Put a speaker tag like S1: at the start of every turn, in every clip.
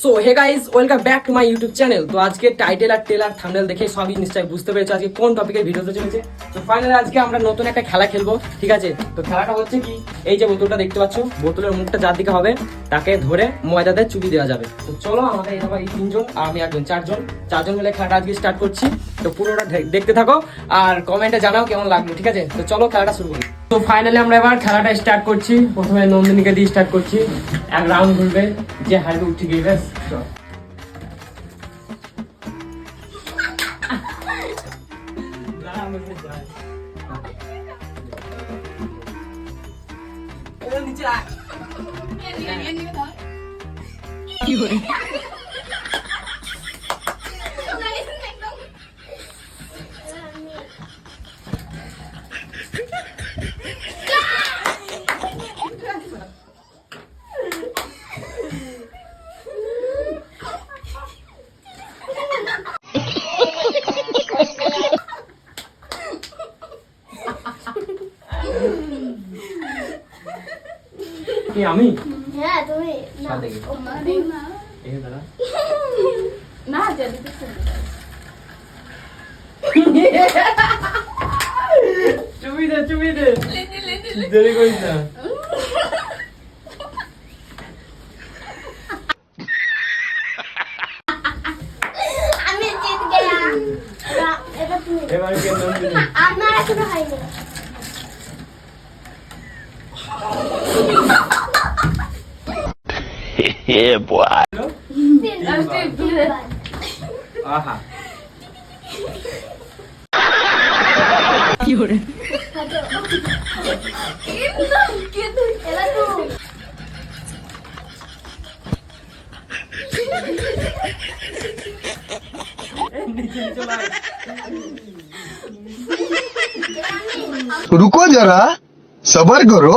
S1: So hey guys welcome back to my YouTube channel তো আজকে title আর teller thumbnail দেখে সবই নিশ্চয়ই বুঝতে পেরেছ আজকে কোন টপিকের ভিডিওতে চলেছে। তো ফাইনালি আজকে আমরা নতুন একটা খেলা খেলব, ঠিক আছে? তো খেলাটা হচ্ছে কি, এই যে বোতলটা দেখতে পাচ্ছ, বোতলের মুখটা যার দিকে হবে, তাকে ধরে ময়দাতে চুপি দেওয়া যাবে। তো চলো, আমাদের এই তিনজন আর আমি একজন, চারজন। চারজন মিলে খেলাটা আজকে স্টার্ট করছি। তো পুরোটা দেখতে থাকো আর কমেন্টে জানাও কেমন লাগল ঠিক আছে? তো চলো খেলাটা শুরু করি। তো ফাইনালি আমরা এবার খেলাটা স্টার্ট করছি। প্রথমে নন্দিনীকে দিয়ে স্টার্ট করছি। এক রাউন্ড ঘুরবে যে হারবে উঠে গিয়ে ব্যাস। চল। কি আমি?
S2: হ্যাঁ তুমি না।
S1: সাথে কি?
S2: ও মা। না।
S1: এই দাঁড়া।
S2: না যদি
S1: চুবি দে চুবি দে। দেরি করিস না।
S2: আমি জিত গেলাম। এবার এবার তুমি।
S1: এবার
S2: আমার এখনও হয়নি।
S3: Yeah, boy.
S1: Aha. Fiore.
S4: रुको जरा सबर करो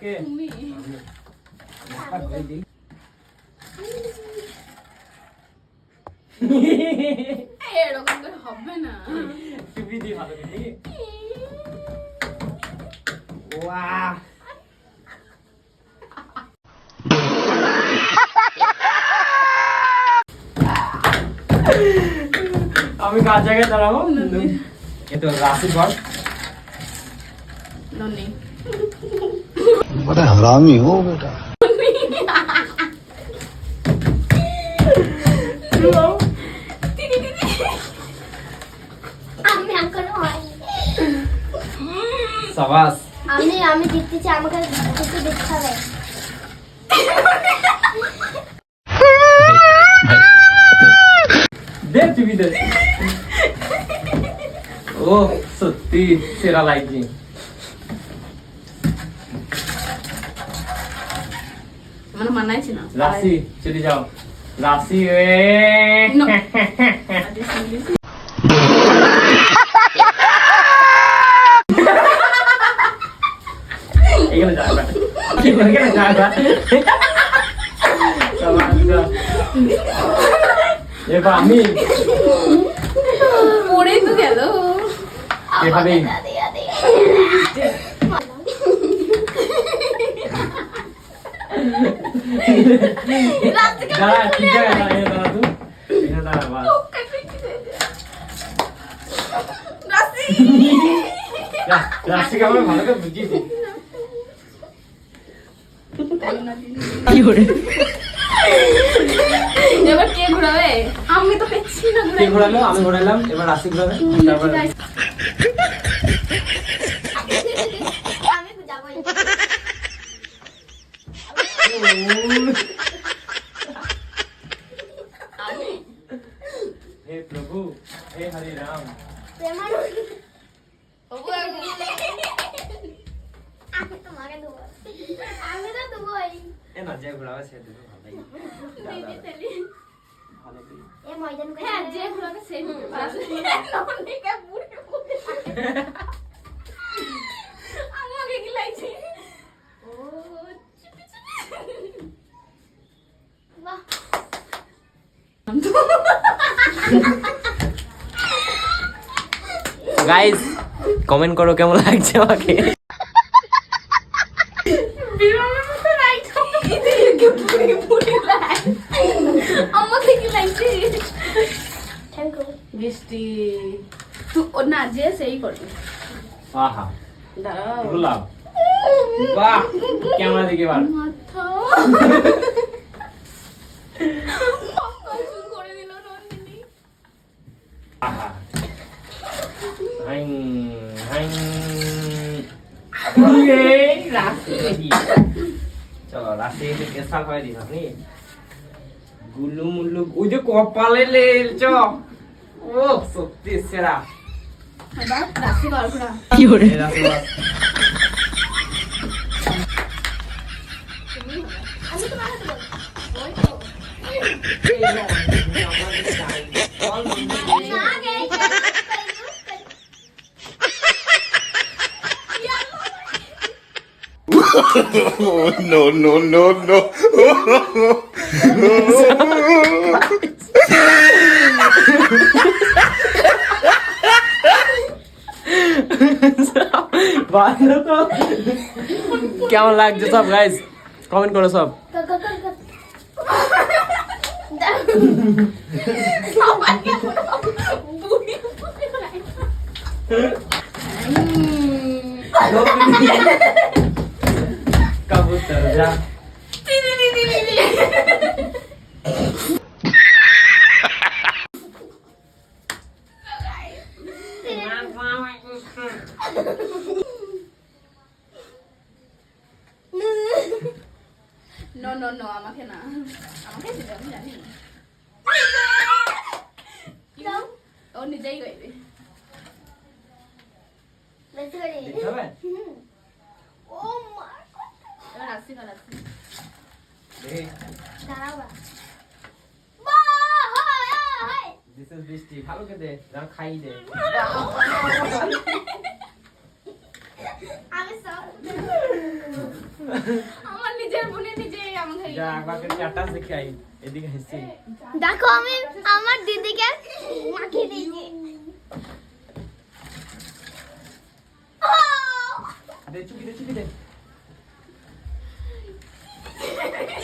S1: কে আমি।
S5: এরকম করে হবে না।
S1: চুপি দিই ভালো করে, ওয়াহ! আমি কার জায়গায় দাঁড়াবো? এ রাশি ঘর।
S5: ননি
S4: बड़ा हरामी हो बेटा
S2: আমি এখনো হয়নি
S1: সাবাস
S2: আমি আমি জিততেছি আমাকে কিছু দেখতে হবে
S1: দে চুপি দে ও সত্যি সেরা লাগছে
S5: মানাইছি না
S1: রাশি চলে যাও। রাশি এ? এখানে যাও এখানে যাও এবার। আমি
S5: পড়েই তো গেল।
S1: এভাবে দাঁড়া ঠিক জায়গায় দাঁড়া এখানে দাঁড়া তুই এখানে দাঁড়া বাস যা, আমরা ভালো করে বুঝিয়ে দিই
S5: এবার কে ঘুরাবে? আমি তো পেয়েছি না
S1: কে ঘোরালো? আমি ঘোরালাম এবার রাশি ঘোরাবে। তারপর
S2: আমি যাবই
S1: হে প্রভু হে হরে রাম
S2: প্রেমানন্দ আমি তোমাকে দেবো আমি তো দেবোই
S1: এ না যে ঘোরাবে সে দেবে ভালো লাগবে। দাও, দাও, দাও। ভালো
S2: ময়দান করে
S5: হ্যাঁ যে ঘুরাবে সেই ননিকা বুড়ি বুড়ি আমাকে কি লাগছে ও
S2: বাহ।
S1: গাইস কমেন্ট করো কেমন লাগছে আমাকে
S5: বিমানের মতো লাগছে এদিকে বুড়ি বুড়ি লাগ আমাকে কি লাগছে
S2: থ্যাংক ইউ
S5: ও না যে সেই করবে।
S1: আহা
S5: দাঁড়াও।
S1: গোলাপ বাহ ক্যামেরা দিকে বার
S5: মাথা
S1: চলো এসে কেসাল হয়ে দিস আপনি গুলু মুলু ওই যে কপালে লেল চ। ও সত্যি সেরা
S5: এবার রাশি গল্পটা
S1: কি করে রাস্তে
S2: আমি তোমার হাতে বলবো ওই তো না গে
S4: Oh, no, no, no, no.
S1: কেমন লাগছে সব গাইস কমেন্ট করো সব।
S2: কা কা কা কা
S5: বুড়ি বুড়ি লাগছে
S1: কবুতর যা
S5: নো নো আমাকে না। আমাকে দিবে আমি জানি ও নিজেই গাইবে।
S2: ও মা
S5: এবার
S1: বৃষ্টি ভালো কে দে যা খাই দে।
S2: আমি সব
S5: আমাকে
S1: যা চারটা দেখে এদিকে হেসছি
S2: দেখো আমি আমার দিদিকে মাখিয়ে দিয়েছি।
S1: দে চুপি দে চুপি দে।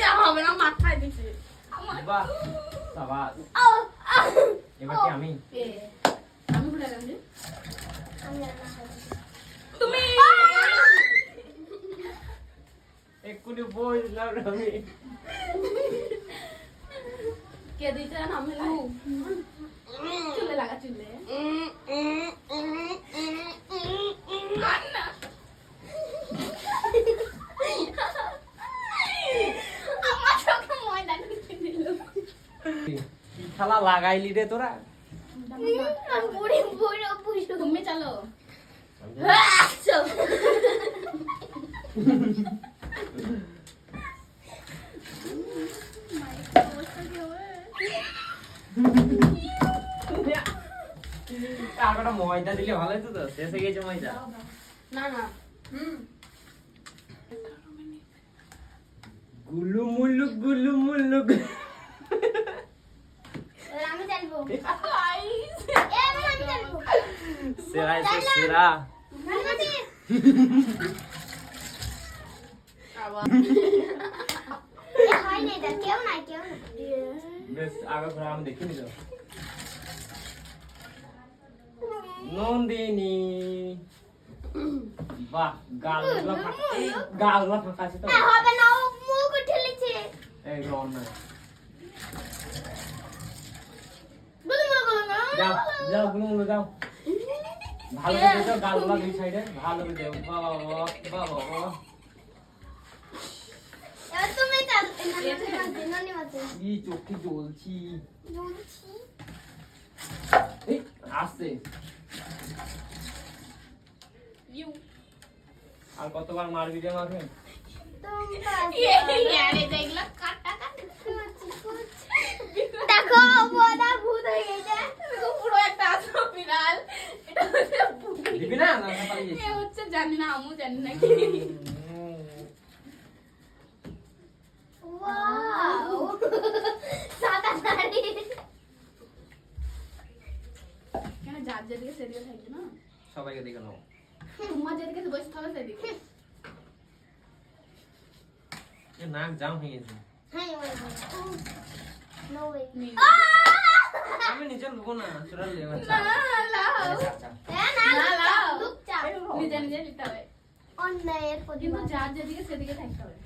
S5: যা হবে না মাথায় দিছে
S1: বাহ সাবাস।
S2: আহ, আহ।
S1: এবার কি আমি?
S5: গেলাম। তুমি
S1: এক্ষুনি আমি
S5: কে দিতে আমি চুলে লাগা চুলে।
S1: কি খেলা লাগাইলি রে তোরা?
S5: তুমি চলো
S2: চল।
S1: আর কটা ময়দা দিলে ভালো হতো তো? শেষে গেছে ময়দা?
S5: না না। হুম।
S1: গুলু মুলু গুলু মুলু
S2: আমি চালবো
S1: সেরা এসে সেরা। বেশ আগে ঘোরা আমি দেখিনি তো। নন্দিনী। বাহ গালগুলো ফাঁকা। এই গালগুলো ফাঁকা আছে তো।
S2: হবে না ও মুখ ঠেলেছে
S1: এই রন না
S2: গুলু গুলু গুলু গুলু।
S1: যাও যাও গুলো গুলো যাও। ভালো করে দাও গালগুলো দুই সাইডে ভালো করে দাও। বাবা বাবা বাবা বাবা
S2: তুমি চাল ননি মাঝে ননি
S1: কি চোখে জ্বলছি।
S2: জ্বলছি।
S1: এই আসছে।
S5: ইউ
S1: আর কতবার মারবি রে মাকে
S2: দেখো
S5: বড়া ভূত হয়ে গেছে
S2: পুরো একটা আসলো
S5: বিড়াল এটা হচ্ছে
S2: জানি না আমিও
S5: জানি না কি যেদিকে সেদিকে থাকবে না?
S1: সবাইকে দেখে নেব
S5: তোমার যেদিকে বসে থাকবে সেদিকে।
S1: নাক জাম হয়ে গেছে।
S2: হ্যাঁ।
S1: আমি নিজে লুকো না তোরা লে
S5: না
S1: বাচ্চা
S5: লাও।
S2: না
S5: না, লাও।
S2: লুকচাপ
S5: নিজে নিজে নিতে হবে।
S2: অন্যায়ের
S5: কিন্তু যার যেদিকে সেদিকে থাকতে হবে।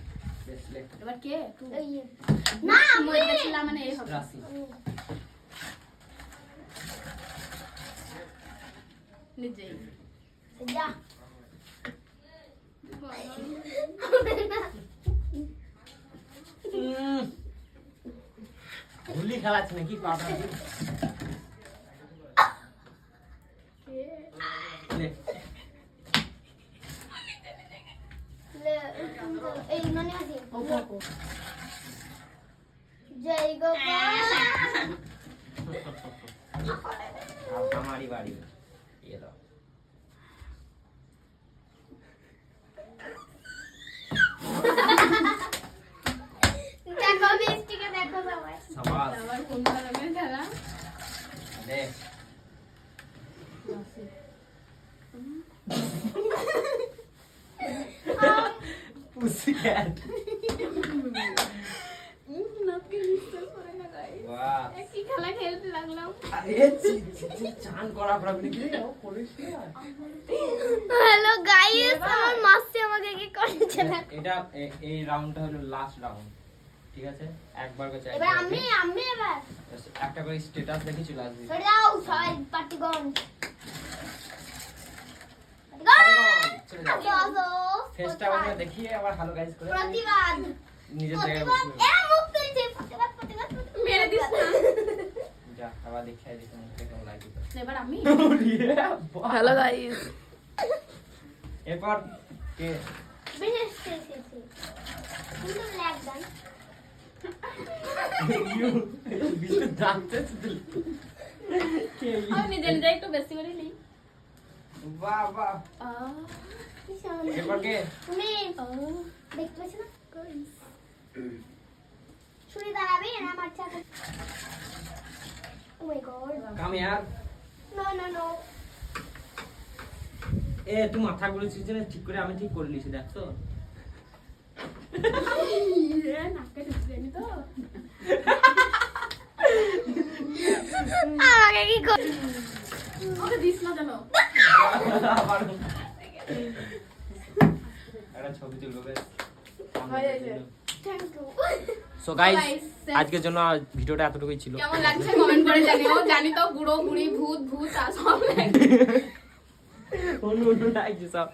S5: এবার কে?
S2: না
S5: মানে এই হবে। নিজেই
S2: যা
S1: উম। হোলি খেলাচ্ছে নাকি পাটা
S5: কে?
S1: লে
S2: লে, এই ননি আছে
S5: ও পাপো
S2: জয় গোপাল
S1: আ- আমারই বাড়ি ইয়ে দাও
S2: দেখো মিষ্টিকে দেখো সবাই
S1: সাবাস
S5: আবার কোন ধরনের খেলা
S1: লে পুসি ক্যাট
S5: নাকি বিশ্বাস করে না গাই
S1: বাহ
S5: কি খেলা খেলতে লাগলাম
S1: আরে চি- চি- চি- চান করা পড়াবে নাকি রে ও করিস না।
S2: হ্যালো গাইস আমার মাসি আমাকে কি করেছে
S1: এটা এই রাউন্ডটা হলো লাস্ট রাউন্ড ঠিক আছে? একবার করে চাই
S2: এবার আমি আমি এবার।
S1: একটা করে স্ট্যাটাস দেখে চলে আসবি
S2: সরে যাও সবাই
S1: ফেসটা ওখানে দেখিয়ে আবার হ্যালো গাইস করে
S2: প্রতিবাদ।
S1: নিজের জায়গায়
S2: প্রতিবাদ। এ মুখ তুলছে। প্রতিবাদ প্রতিবাদ প্রতিবাদ।
S5: মেরে দিস না।
S1: হ্যালো
S5: গাইস
S1: এরপর কে?
S5: আমি নিজে একটু বেশি করে নিই।
S1: বাহ বাহ। এরপর কে?
S2: তুমি? দেখতে পাচ্ছ না? ছুরি দাঁড়াবে না আমার চাকা ও my god
S1: come here
S2: no no no
S1: এ তুই মাথা গুলেছিস না ঠিক করে আমি ঠিক করে নিয়েছি দেখ তো
S5: নাকে ঢুকছে নি তো।
S2: আমাকে কি কর
S5: ওকে দিস না জানো
S1: একটা ছবি তুলবো।
S5: হয়ে
S2: ইউ
S1: সো গাইস আজকের জন্য ভিডিওটা এতটুকুই ছিল।
S5: কেমন লাগছে কমেন্ট করে জানিও। জানি তো বুড়ো গুড়ি ভূত ভূত আর সব
S1: অন্য অন্য লাগছে সব।